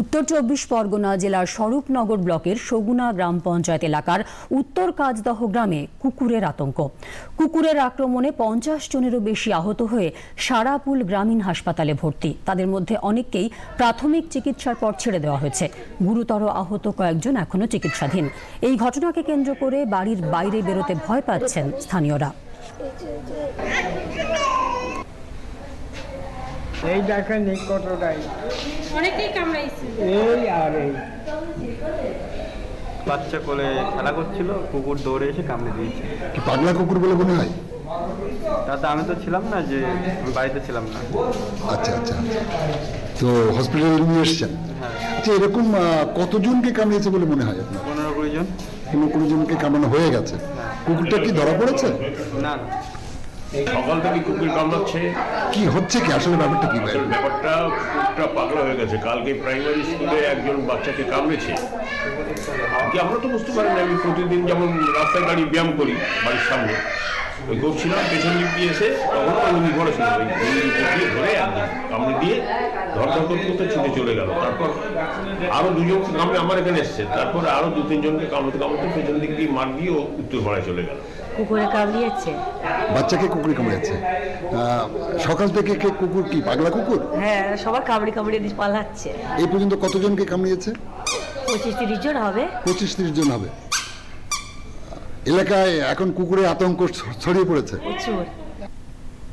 উত্তর চব্বিশ পরগনা জেলার স্বরূপনগর ব্লকের সগুনা গ্রাম পঞ্চায়েত এলাকার উত্তর কাজদহ গ্রামে কুকুরের আতঙ্ক। কুকুরের আক্রমণে পঞ্চাশ জনেরও বেশি আহত হয়ে সারাপুল গ্রামীণ হাসপাতালে ভর্তি। তাদের মধ্যে অনেককেই প্রাথমিক চিকিৎসার পর ছেড়ে দেওয়া হয়েছে। গুরুতর আহত কয়েকজন এখনও চিকিৎসাধীন। এই ঘটনাকে কেন্দ্র করে বাড়ির বাইরে বেরোতে ভয় পাচ্ছেন স্থানীয়রা। এই দেখেন এই কতটাই। অনেকেই কামড়াইছে। এই আর এই। বাচ্চা কোলে খেলা করছিল কুকুর দৌড়ে এসে কামড়ে দিয়েছে। কি পাগলা কুকুর বলে মনে হয়? তাতে আমি তো ছিলাম না যে আমি বাড়িতে ছিলাম না। আচ্ছা আচ্ছা। তো হসপিটালে নিয়ে এসছেন? আচ্ছা এরকম কতজনকে কামড়িয়েছে বলে মনে হয় আপনার? পনেরো কুড়ি জন। কোনো কোনো জনকে কামড়ানো হয়ে গেছে। কুকুরটা কি ধরা পড়েছে? না না। সকাল থেকে কুকুর কামড়াচ্ছে। কি হচ্ছে কি? আসলে ব্যাপারটা কি আসলে ব্যাপারটা কুকুরটা পাগলা হয়ে গেছে। কালকে প্রাইমারি স্কুলে একজন বাচ্চাকে কামড়েছে। কি আমরা তো বুঝতে পারি না আমি প্রতিদিন যেমন রাস্তায় গাড়ি ব্যায়াম করি বাড়ির সামনে ওই করছিলাম পেছন দিক দিয়েছে তখন আমি ঘরে ছিল ওই ধরে একদম কামড়ে দিয়ে ধর ধর করতে করতে ছুটে চলে গেল। তারপর আরও দুজন কামড়ে আমার এখানে এসছে। তারপরে আরও দু তিনজনকে কামড়তে কামড়তে পেছন দিক দিয়ে মার দিয়ে ও উত্তর পাড়ায় চলে গেল। কুকুরে কামড়িয়েছে? বাচ্চাকে কুকুরে সকাল থেকে কে কুকুর কি পাগলা কুকুর? হ্যাঁ সবার কামড়ি কামড়ি দিয়ে পালাচ্ছে। এই পর্যন্ত কতজনকে কামড়িয়েছে? পঁচিশ তিরিশ জন হবে। পঁচিশ তিরিশ জন হবে। এলাকায় এখন কুকুরের আতঙ্ক ছড়িয়ে পড়েছে। প্রচুর।